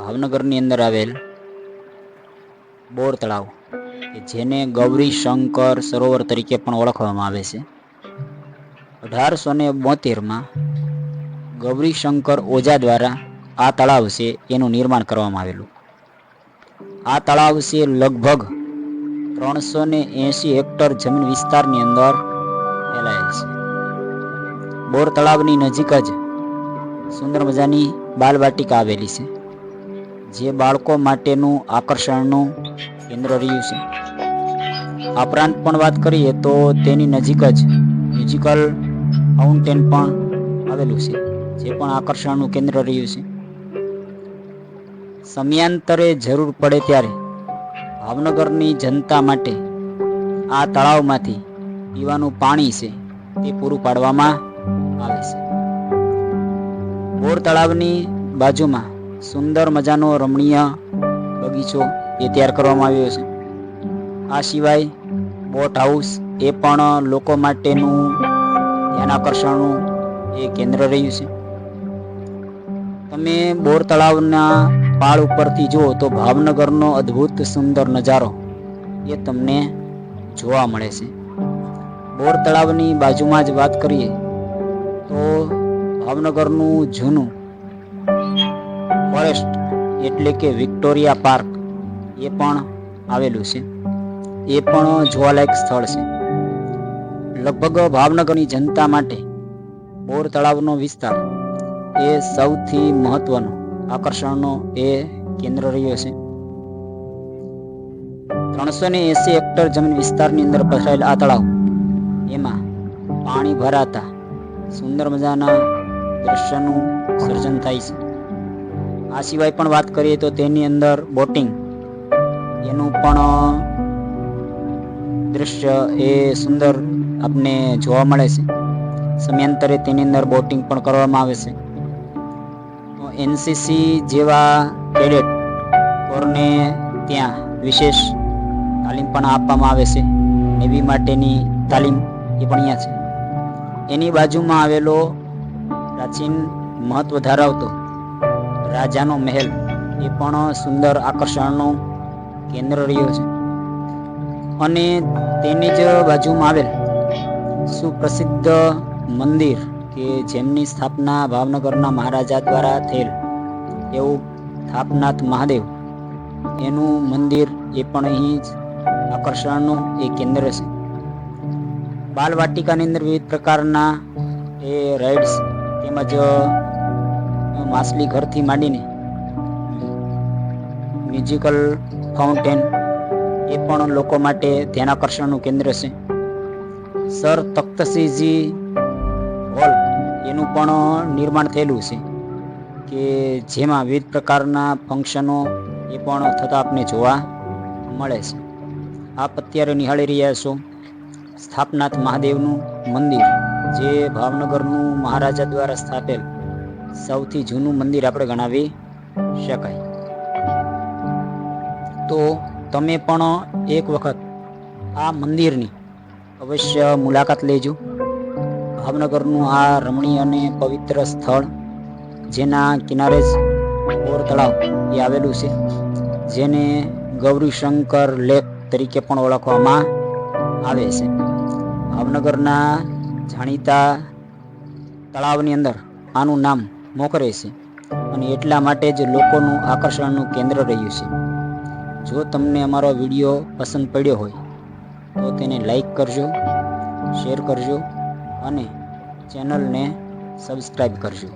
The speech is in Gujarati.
ભાવનગરની અંદર આવેલ બોર તળાવ કે જેને ગૌરી શંકર સરોવર તરીકે પણ ઓળખવામાં આવે છે. અઢારસો ને બોતેરમાં ગૌરી શંકર ઓઝા દ્વારા આ તળાવ છે એનું નિર્માણ કરવામાં આવેલું. આ તળાવ છે લગભગ ત્રણસો ને એંશી હેક્ટર જમીન વિસ્તારની અંદર ફેલાયેલ છે. બોર તળાવની નજીક જ સુંદર મજાની બાલવાટિકા આવેલી છે. જે બાળકો માટેનું આકર્ષણનું કેન્દ્ર રહ્યું છે. આ ઉપરાંત પણ વાત કરીએ તો તેની નજીક જ મ્યુઝિકલ ફાઉન્ટેન પણ આવેલું છે, જે પણ આકર્ષણનું કેન્દ્ર રહ્યું છે. સમયાંતરે જરૂર પડે ત્યારે ભાવનગરની જનતા માટે આ તળાવમાંથી પીવાનું પાણી છે તે પૂરું પાડવામાં આવે છે. બોર તળાવની બાજુમાં સુંદર મજાનો રમણીય બગીચો એ તૈયાર કરવામાં આવ્યો છે. આ સિવાય બોટ હાઉસ એ પણ લોકો માટેનું ધ્યાન આકર્ષણનું એ કેન્દ્ર રહ્યું છે. તમે બોર તળાવના પાળ ઉપરથી જુઓ તો ભાવનગરનો અદ્ભુત સુંદર નજારો એ તમને જોવા મળે છે. બોર તળાવની બાજુમાં જ વાત કરીએ તો ભાવનગરનું જૂનું ફોરેસ્ટ એટલે કે વિક્ટોરિયા પાર્ક એ પણ આવેલું છે. એ પણ જોવાલાયક સ્થળ છે. લગભગ ભાવનગરની જનતા માટે બોર તળાવનો વિસ્તાર એ સૌથી મહત્વનો આકર્ષણનો એ કેન્દ્ર રહ્યો છે. ત્રણસો ને એસી હેક્ટર જમીન વિસ્તારની અંદર પથરાયેલ આ તળાવ એમાં પાણી ભરાતા સુંદર મજાના દ્રશ્યનું સર્જન થાય છે. આ સિવાય પણ વાત કરીએ તો તેની અંદર બોટિંગ એનું પણ દૃશ્ય એ સુંદર આપને જોવા મળે છે. સમયાંતરે તેની અંદર બોટિંગ પણ કરવામાં આવે છે. એનસીસી જેવા કેડેટ કોરને ત્યાં વિશેષ તાલીમ પણ આપવામાં આવે છે. નેવી માટેની તાલીમ એ પણ અહીંયા છે. એની બાજુમાં આવેલો પ્રાચીન મહત્વ ધરાવતો રાજાનો મહેલ એ પણ સુંદર આકર્ષણનું કેન્દ્ર રહ્યો છે. અને તેની જ બાજુમાં આવેલ સુપ્રસિદ્ધ મંદિર કે જેમની સ્થાપના ભાવનગરના મહારાજા દ્વારા થયેલ એવું થાપનાથ મહાદેવ, એનું મંદિર એ પણ અહીં જ આકર્ષણનું એ કેન્દ્ર છે. બાલવાટિકાની અંદર વિવિધ પ્રકારના એ રાઇડ્સ તેમજ માછલી ઘરથી માંડીને મ્યુઝિકલ ફાઉન્ટેન એ પણ લોકો માટે ધ્યાન આકર્ષણનું કેન્દ્ર છે. સર તખ્તસિંહજી હોલ એનું પણ નિર્માણ થયેલું છે કે જેમાં વિવિધ પ્રકારના ફંક્શનો એ પણ થતાં આપને જોવા મળે છે. આપ અત્યારે નિહાળી રહ્યા છો સ્થાપનાથ મહાદેવનું મંદિર જે ભાવનગરનું મહારાજા દ્વારા સ્થાપેલ સૌથી જૂનું મંદિર આપણે ગણાવી શકાય. તો તમે પણ એક વખત આ મંદિરની અવશ્ય મુલાકાત લેજો. ભાવનગરનું આ રમણીય અને પવિત્ર સ્થળ, જેના કિનારે જ બોર તળાવ એ આવેલું છે, જેને ગૌરીશંકર લેક તરીકે પણ ઓળખવામાં આવે છે. ભાવનગરના જાણીતા તળાવની અંદર આનું નામ મોખરે છે અને એટલા માટે જ લોકોનું આકર્ષણનું કેન્દ્ર રહ્યું છે. જો તમને અમારો વીડિયો પસંદ પડ્યો હોય, તો તેને લાઈક કરજો, શેર કરજો અને ચેનલને સબસ્ક્રાઈબ કરજો.